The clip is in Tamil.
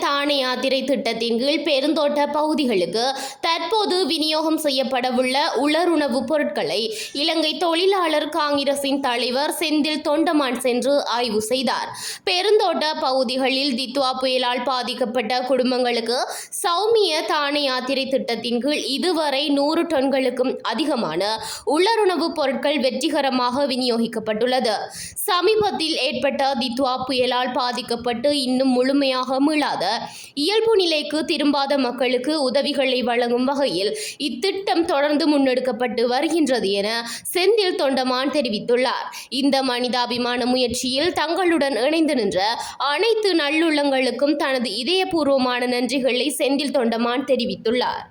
தானே யாத்திரை திட்டத்தின் கீழ் பெருந்தோட்ட பகுதிகளுக்கு தற்போது விநியோகம் செய்யப்படவுள்ள உலருணவுப் பொருட்களை இலங்கை தொழிலாளர் காங்கிரசின் தலைவர் செந்தில் தொண்டமான் சென்று ஆய்வு செய்தார். பெருந்தோட்ட பகுதிகளில் தித்வா புயலால் பாதிக்கப்பட்ட குடும்பங்களுக்கு சௌமிய தானே யாத்திரை திட்டத்தின் கீழ் இதுவரை நூறு டன்களுக்கும் அதிகமான உலருணவுப் பொருட்கள் வெற்றிகரமாக விநியோகிக்கப்பட்டுள்ளது. சமீபத்தில் ஏற்பட்ட தித்வா புயலால் பாதிக்கப்பட்டு இன்னும் முழுமையாக மீளாத இயல்பு நிலைக்கு திரும்பாத மக்களுக்கு உதவிகளை வழங்கும் வகையில் இத்திட்டம் தொடர்ந்து முன்னெடுக்கப்பட்டு வருகின்றது என செந்தில் தொண்டமான் தெரிவித்துள்ளார். இந்த மனிதாபிமான முயற்சியில் தங்களுடன் இணைந்து நின்ற அனைத்து நல்லுள்ளங்களுக்கும் தனது இதயபூர்வமான நன்றிகளை செந்தில் தொண்டமான் தெரிவித்துள்ளார்.